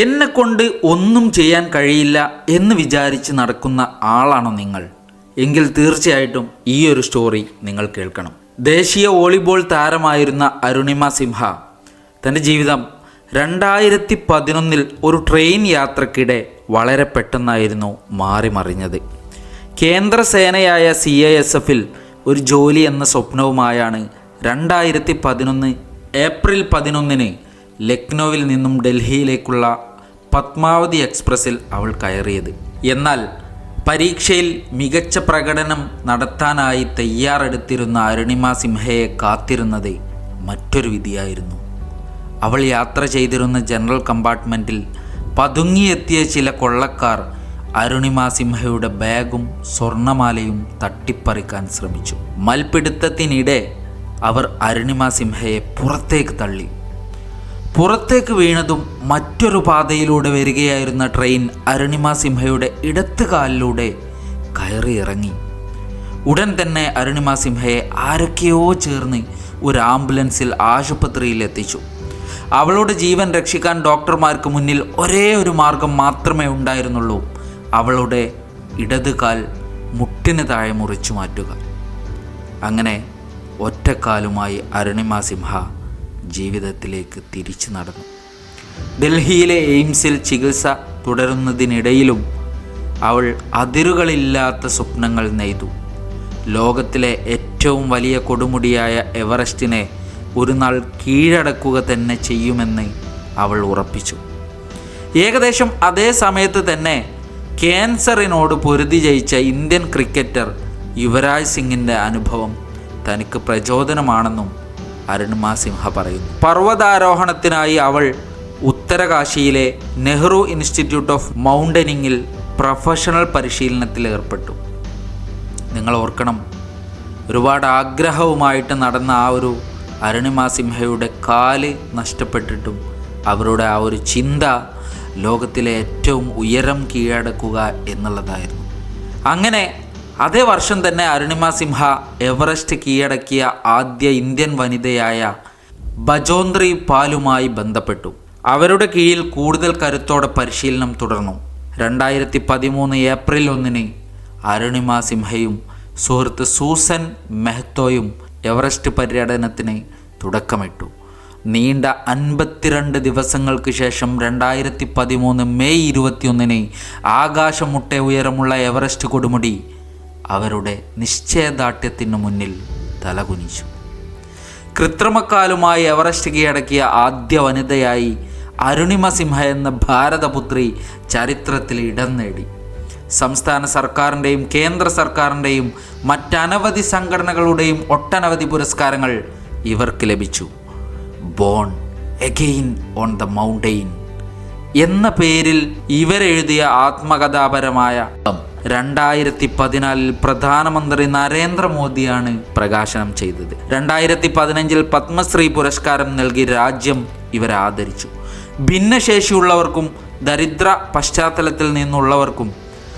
എന്നെ കൊണ്ട് ഒന്നും ചെയ്യാൻ കഴിയില്ല എന്ന് വിചാരിച്ച് നടക്കുന്ന ആളാണോ നിങ്ങൾ? എങ്കിൽ തീർച്ചയായിട്ടും ഈ ഒരു സ്റ്റോറി നിങ്ങൾ കേൾക്കണം. ദേശീയ വോളിബോൾ താരമായിരുന്ന അരുണിമ സിംഹ തന്റെ ജീവിതം രണ്ടായിരത്തി പതിനൊന്നിൽ ഒരു ട്രെയിൻ യാത്രക്കിടെ വളരെ പെട്ടെന്നായിരുന്നു മാറിമറിഞ്ഞത്. കേന്ദ്രസേനയായ സി ഐ എസ് എഫിൽ ഒരു ജോലി എന്ന സ്വപ്നവുമായാണ് രണ്ടായിരത്തി പതിനൊന്ന് ഏപ്രിൽ പതിനൊന്നിന് ലക്നൌവിൽ നിന്നും ഡൽഹിയിലേക്കുള്ള പത്മാവതി എക്സ്പ്രസ്സിൽ അവൾ കയറിയത്. എന്നാൽ പരീക്ഷയിൽ മികച്ച പ്രകടനം നടത്താനായി തയ്യാറെടുത്തിരുന്ന അരുണിമ സിംഹയെ കാത്തിരുന്നത് മറ്റൊരു വിധിയായിരുന്നു. അവൾ യാത്ര ചെയ്തിരുന്ന ജനറൽ കമ്പാർട്ട്മെന്റിൽ പതുങ്ങിയെത്തിയ ചില കൊള്ളക്കാർ അരുണിമ സിംഹയുടെ ബാഗും സ്വർണമാലയും തട്ടിപ്പറിക്കാൻ ശ്രമിച്ചു. മൽപിടുത്തത്തിനിടെ അവർ അരുണിമ സിംഹയെ പുറത്തേക്ക് തള്ളി. പുറത്തേക്ക് വീണതും മറ്റൊരു പാതയിലൂടെ വരികയായിരുന്ന ട്രെയിൻ അരുണിമ സിംഹയുടെ ഇടത്ത് കാലിലൂടെ കയറി ഇറങ്ങി ഉടൻ തന്നെ അരുണിമ സിംഹയെ ആരൊക്കെയോ ചേർന്ന് ഒരു ആംബുലൻസിൽ ആശുപത്രിയിൽ എത്തിച്ചു. അവളുടെ ജീവൻ രക്ഷിക്കാൻ ഡോക്ടർമാർക്ക് മുന്നിൽ ഒരേ ഒരു മാർഗം മാത്രമേ ഉണ്ടായിരുന്നുള്ളൂ. അവളുടെ ഇടത് കാൽ മുട്ടിന് താഴെ മുറിച്ചു മാറ്റുക. അങ്ങനെ ഒറ്റക്കാലുമായി അരുണിമ സിംഹ ജീവിതത്തിലേക്ക് തിരിച്ചു നടന്നു. ഡൽഹിയിലെ എയിംസിൽ ചികിത്സ തുടരുന്നതിനിടയിലും അവൾ അതിരുകളില്ലാത്ത സ്വപ്നങ്ങൾ നെയ്തു. ലോകത്തിലെ ഏറ്റവും വലിയ കൊടുമുടിയായ എവറസ്റ്റിനെ ഒരു നാൾ കീഴടക്കുക തന്നെ ചെയ്യുമെന്ന് അവൾ ഉറപ്പിച്ചു. ഏകദേശം അതേ സമയത്ത് തന്നെ ക്യാൻസറിനോട് പൊരുതി ജയിച്ച ഇന്ത്യൻ ക്രിക്കറ്റർ യുവരാജ് സിംഗിന്റെ അനുഭവം തനിക്ക് പ്രചോദനമാണെന്നും അരുണിമ സിംഹ പറയുന്നു. പർവതാരോഹണത്തിനായി അവൾ ഉത്തരകാശിയിലെ നെഹ്റു ഇൻസ്റ്റിറ്റ്യൂട്ട് ഓഫ് മൗണ്ടനിങ്ങിൽ പ്രൊഫഷണൽ പരിശീലനത്തിൽ ഏർപ്പെട്ടു. നിങ്ങൾ ഓർക്കണം ഒരുപാട് ആഗ്രഹവുമായിട്ട് നടന്ന ആ ഒരു അരുണിമ സിംഹയുടെ കാൽ നഷ്ടപ്പെട്ടിട്ടും അവരുടെ ആ ഒരു ചിന്ത ലോകത്തിലെ ഏറ്റവും ഉയരം കീഴടക്കുക എന്നുള്ളതായിരുന്നു. അങ്ങനെ അതേ വർഷം തന്നെ അരുണിമ സിംഹ എവറസ്റ്റ് കീഴടക്കിയ ആദ്യ ഇന്ത്യൻ വനിതയായ ബജോന്ദ്രി പാലുമായി ബന്ധപ്പെട്ടു. അവരുടെ കീഴിൽ കൂടുതൽ കരുത്തോടെ പരിശീലനം തുടർന്നു. രണ്ടായിരത്തി പതിമൂന്ന് ഏപ്രിൽ ഒന്നിന് അരുണിമ സിംഹയും സുഹൃത്ത് സൂസൻ മെഹ്തോയും എവറസ്റ്റ് പര്യടനത്തിന് തുടക്കമിട്ടു. നീണ്ട അൻപത്തിരണ്ട് ദിവസങ്ങൾക്ക് ശേഷം രണ്ടായിരത്തി പതിമൂന്ന് മെയ് ഇരുപത്തിയൊന്നിന് ആകാശമുട്ട ഉയരമുള്ള എവറസ്റ്റ് കൊടുമുടി അവരുടെ നിശ്ചയദാർഢ്യത്തിനു മുന്നിൽ തലകുനിച്ചു. കൃത്രിമക്കാലുമായി എവറസ്റ്റ് കീഴടക്കിയ ആദ്യ വനിതയായി അരുണിമ സിംഹ എന്ന ഭാരതപുത്രി ചരിത്രത്തിൽ ഇടം നേടി. സംസ്ഥാന സർക്കാരിന്റെയും കേന്ദ്ര സർക്കാരിന്റെയും മറ്റനവധി സംഘടനകളുടെയും ഒട്ടനവധി പുരസ്കാരങ്ങൾ ഇവർക്ക് ലഭിച്ചു. Born again on the mountain എന്ന പേരിൽ ഇവരെഴുതിയ ആത്മകഥാപരമായ രണ്ടായിരത്തി പതിനാലിൽ പ്രധാനമന്ത്രി നരേന്ദ്രമോദിയാണ് പ്രകാശനം ചെയ്തത്. രണ്ടായിരത്തി പതിനഞ്ചിൽ പത്മശ്രീ പുരസ്കാരം നൽകി രാജ്യം ഇവരെ ആദരിച്ചു. ഭിന്നശേഷിയുള്ളവർക്കും ദരിദ്ര പശ്ചാത്തലത്തിൽ നിന്നുള്ളവർക്കും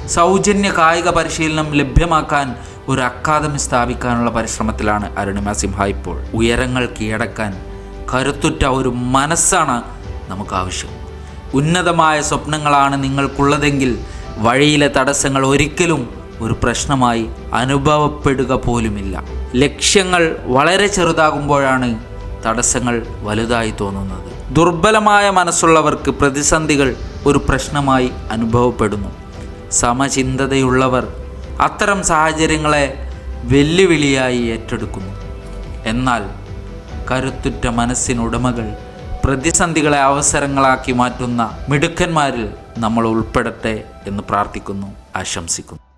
സൗജന്യ കായിക പരിശീലനം ലഭ്യമാക്കാൻ ഒരു അക്കാദമി സ്ഥാപിക്കാനുള്ള പരിശ്രമത്തിലാണ് അരുണിമ സിംഹ ഇപ്പോൾ. ഉയരങ്ങൾ കീഴടക്കാൻ കരുത്തുറ്റ ഒരു മനസ്സാണ് നമുക്ക് ആവശ്യം ഉന്നതമായ സ്വപ്നങ്ങളാണ് നിങ്ങൾക്കുള്ളതെങ്കിൽ വഴിയിലെ തടസ്സങ്ങൾ ഒരിക്കലും ഒരു പ്രശ്നമായി അനുഭവപ്പെടുക പോലുമില്ല. ലക്ഷ്യങ്ങൾ വളരെ ചെറുതാകുമ്പോഴാണ് തടസ്സങ്ങൾ വലുതായി തോന്നുന്നത്. ദുർബലമായ മനസ്സുള്ളവർക്ക് പ്രതിസന്ധികൾ ഒരു പ്രശ്നമായി അനുഭവപ്പെടുന്നു. സമചിന്തതയുള്ളവർ അത്തരം സാഹചര്യങ്ങളെ വെല്ലുവിളിയായി ഏറ്റെടുക്കുന്നു. എന്നാൽ കരുത്തുറ്റ മനസ്സിനുടമകൾ പ്രതിസന്ധികളെ അവസരങ്ങളാക്കി മാറ്റുന്ന മിടുക്കന്മാരിൽ നമ്മൾ ഉൾപ്പെടട്ടെ എന്ന് പ്രാർത്ഥിക്കുന്നു ആശംസിക്കുന്നു.